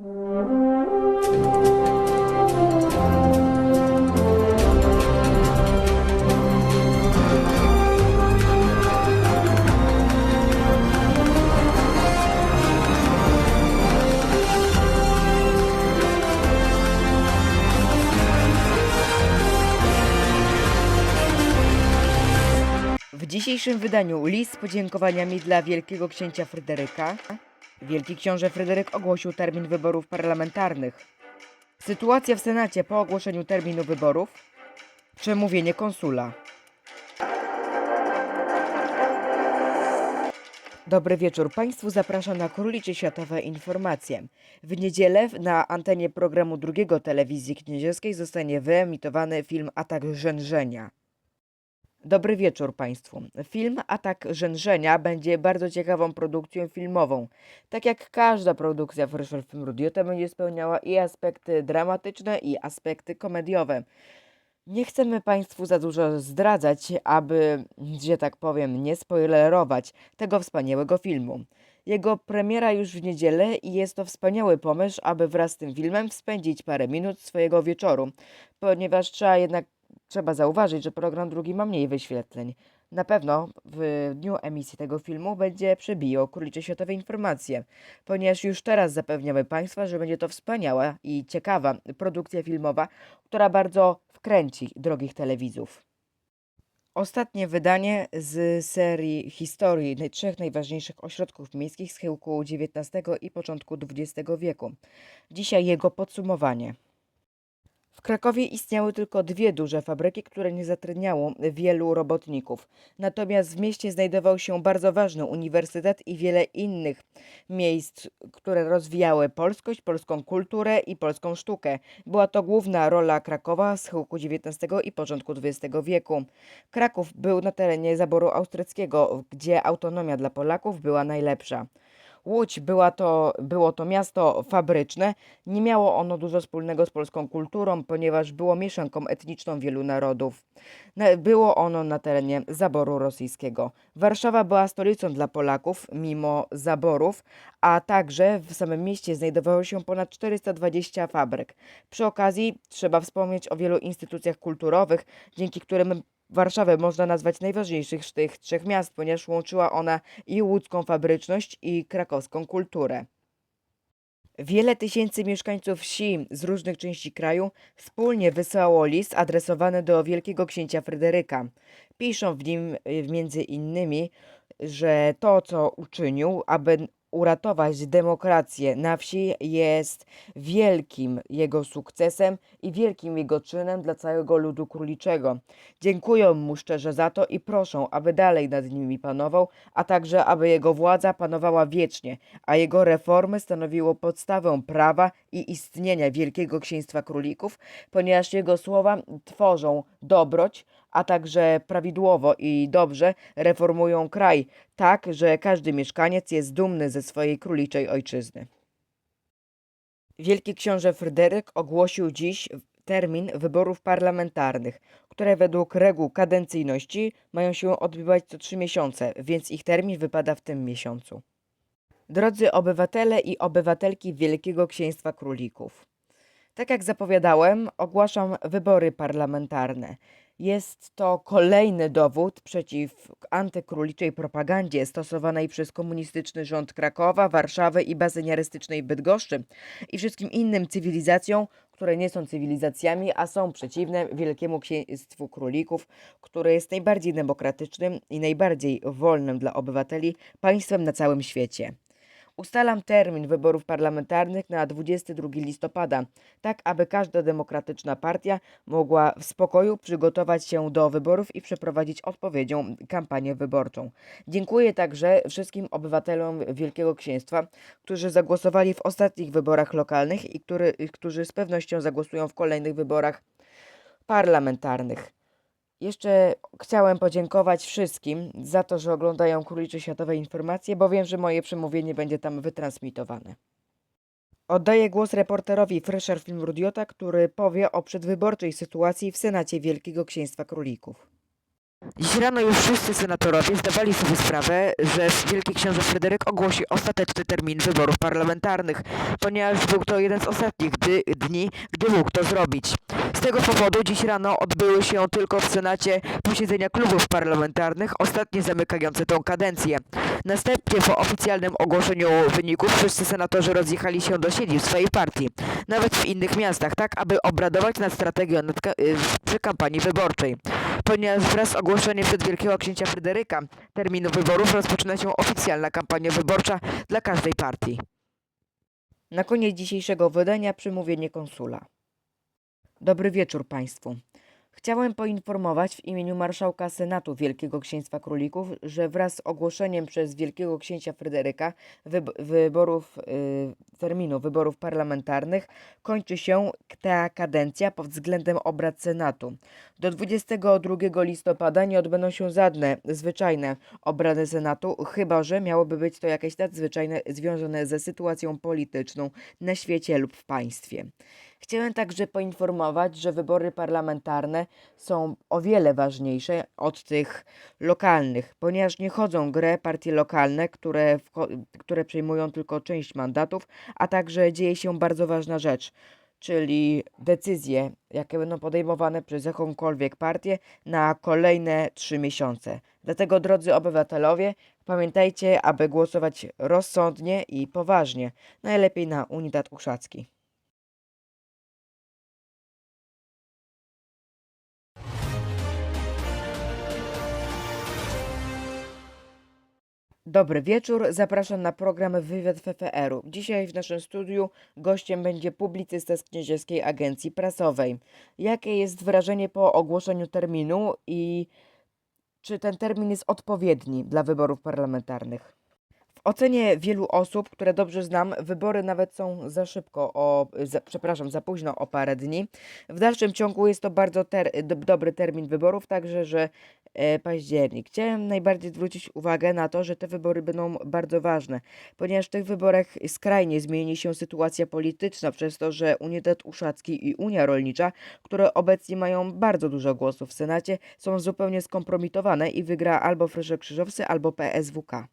W dzisiejszym wydaniu list z podziękowaniami dla Wielkiego Księcia Fryderyka. Wielki Książę Fryderyk ogłosił termin wyborów parlamentarnych. Sytuacja w Senacie po ogłoszeniu terminu wyborów. Przemówienie konsula. Dobry wieczór Państwu. Zapraszam na Królicze Światowe Informacje. W niedzielę na antenie programu drugiego telewizji kniedzielskiej zostanie wyemitowany film Atak Rzężenia. Dobry wieczór Państwu. Film Atak Rzężenia będzie bardzo ciekawą produkcją filmową. Tak jak każda produkcja Fresher Film Rudiota będzie spełniała i aspekty dramatyczne i aspekty komediowe. Nie chcemy Państwu za dużo zdradzać, aby, że tak powiem, nie spoilerować tego wspaniałego filmu. Jego premiera już w niedzielę i jest to wspaniały pomysł, aby wraz z tym filmem spędzić parę minut swojego wieczoru, ponieważ trzeba jednak trzeba zauważyć, że program drugi ma mniej wyświetleń. Na pewno w dniu emisji tego filmu będzie przebijał Królicze Światowe Informacje, ponieważ już teraz zapewniamy Państwa, że będzie to wspaniała i ciekawa produkcja filmowa, która bardzo wkręci drogich telewizów. Ostatnie wydanie z serii historii trzech najważniejszych ośrodków miejskich z chyłku XIX i początku XX wieku. Dzisiaj jego podsumowanie. W Krakowie istniały tylko dwie duże fabryki, które nie zatrudniało wielu robotników. Natomiast w mieście znajdował się bardzo ważny uniwersytet i wiele innych miejsc, które rozwijały polskość, polską kulturę i polską sztukę. Była to główna rola Krakowa z chyłku XIX i początku XX wieku. Kraków był na terenie zaboru austriackiego, gdzie autonomia dla Polaków była najlepsza. Łódź była to, było to miasto fabryczne. Nie miało ono dużo wspólnego z polską kulturą, ponieważ było mieszanką etniczną wielu narodów. Na- Było ono na terenie zaboru rosyjskiego. Warszawa była stolicą dla Polaków, mimo zaborów, a także w samym mieście znajdowało się ponad 420 fabryk. Przy okazji trzeba wspomnieć o wielu instytucjach kulturowych, dzięki którym Warszawę można nazwać najważniejszych z tych trzech miast, ponieważ łączyła ona i łódzką fabryczność, i krakowską kulturę. Wiele tysięcy mieszkańców wsi z różnych części kraju wspólnie wysyłało list adresowany do wielkiego księcia Fryderyka. Piszą w nim y, między innymi, że to, co uczynił, aby uratować demokrację na wsi, jest wielkim jego sukcesem i wielkim jego czynem dla całego ludu króliczego. Dziękują mu szczerze za to i proszą, aby dalej nad nimi panował, a także aby jego władza panowała wiecznie, a jego reformy stanowiło podstawę prawa i istnienia Wielkiego Księstwa Królików, ponieważ jego słowa tworzą dobroć, a także prawidłowo i dobrze reformują kraj, tak, że każdy mieszkaniec jest dumny ze swojej króliczej ojczyzny. Wielki książę Fryderyk ogłosił dziś termin wyborów parlamentarnych, które według reguł kadencyjności mają się odbywać co trzy miesiące, więc ich termin wypada w tym miesiącu. Drodzy obywatele i obywatelki Wielkiego Księstwa Królików. Tak jak zapowiadałem, ogłaszam wybory parlamentarne. Jest to kolejny dowód przeciw antykróliczej propagandzie stosowanej przez komunistyczny rząd Krakowa, Warszawy i bazyniarystycznej Bydgoszczy i wszystkim innym cywilizacjom, które nie są cywilizacjami, a są przeciwne Wielkiemu Księstwu Królików, które jest najbardziej demokratycznym i najbardziej wolnym dla obywateli państwem na całym świecie. Ustalam termin wyborów parlamentarnych na 22 listopada, tak aby każda demokratyczna partia mogła w spokoju przygotować się do wyborów i przeprowadzić odpowiednią kampanię wyborczą. Dziękuję także wszystkim obywatelom Wielkiego Księstwa, którzy zagłosowali w ostatnich wyborach lokalnych i który, którzy z pewnością zagłosują w kolejnych wyborach parlamentarnych. Jeszcze chciałem podziękować wszystkim za to, że oglądają Królicze Światowe Informacje, bo wiem, że moje przemówienie będzie tam wytransmitowane. Oddaję głos reporterowi Fresher Film Rudiota, który powie o przedwyborczej sytuacji w Senacie Wielkiego Księstwa Królików. Dziś rano już wszyscy senatorowie zdawali sobie sprawę, że Wielki Książę Fryderyk ogłosi ostateczny termin wyborów parlamentarnych, ponieważ był to jeden z ostatnich dy- dni, gdy mógł to zrobić. Z tego powodu dziś rano odbyły się tylko w Senacie posiedzenia klubów parlamentarnych, ostatnie zamykające tą kadencję. Następnie po oficjalnym ogłoszeniu wyników wszyscy senatorzy rozjechali się do siedzib swojej partii, nawet w innych miastach, tak aby obradować nad strategią nad y, przy kampanii wyborczej. Ponieważ wraz z ogłoszeniem przez Wielkiego Księcia Fryderyka terminu wyborów rozpoczyna się oficjalna kampania wyborcza dla każdej partii. Na koniec dzisiejszego wydania przemówienie konsula. Dobry wieczór Państwu. Chciałem poinformować w imieniu Marszałka Senatu Wielkiego Księstwa Królików, że wraz z ogłoszeniem przez Wielkiego Księcia Fryderyka wyb- wyborów, y, terminu wyborów parlamentarnych kończy się ta kadencja pod względem obrad Senatu. Do 22 listopada nie odbędą się żadne zwyczajne obrady Senatu, chyba że miałoby być to jakieś nadzwyczajne związane ze sytuacją polityczną na świecie lub w państwie. Chciałem także poinformować, że wybory parlamentarne są o wiele ważniejsze od tych lokalnych, ponieważ nie chodzą grę partie lokalne, które, które przejmują tylko część mandatów, a także dzieje się bardzo ważna rzecz, czyli decyzje, jakie będą podejmowane przez jakąkolwiek partię na kolejne trzy miesiące. Dlatego, drodzy obywatelowie, pamiętajcie, aby głosować rozsądnie i poważnie, najlepiej na Unitat Uszacki. Dobry wieczór, zapraszam na program Wywiad FFR-u. Dzisiaj w naszym studiu gościem będzie publicysta z Kniedziewskiej Agencji Prasowej. Jakie jest wrażenie po ogłoszeniu terminu i czy ten termin jest odpowiedni dla wyborów parlamentarnych? W ocenie wielu osób, które dobrze znam, wybory nawet są za szybko, o, za, przepraszam, za późno o parę dni. W dalszym ciągu jest to bardzo ter, do, dobry termin wyborów, także że e, październik. Chciałem najbardziej zwrócić uwagę na to, że te wybory będą bardzo ważne, ponieważ w tych wyborach skrajnie zmieni się sytuacja polityczna przez to, że Unitet Uszacki i Unia Rolnicza, które obecnie mają bardzo dużo głosów w Senacie, są zupełnie skompromitowane i wygra albo Freszek Krzyżowcy, albo PSWK.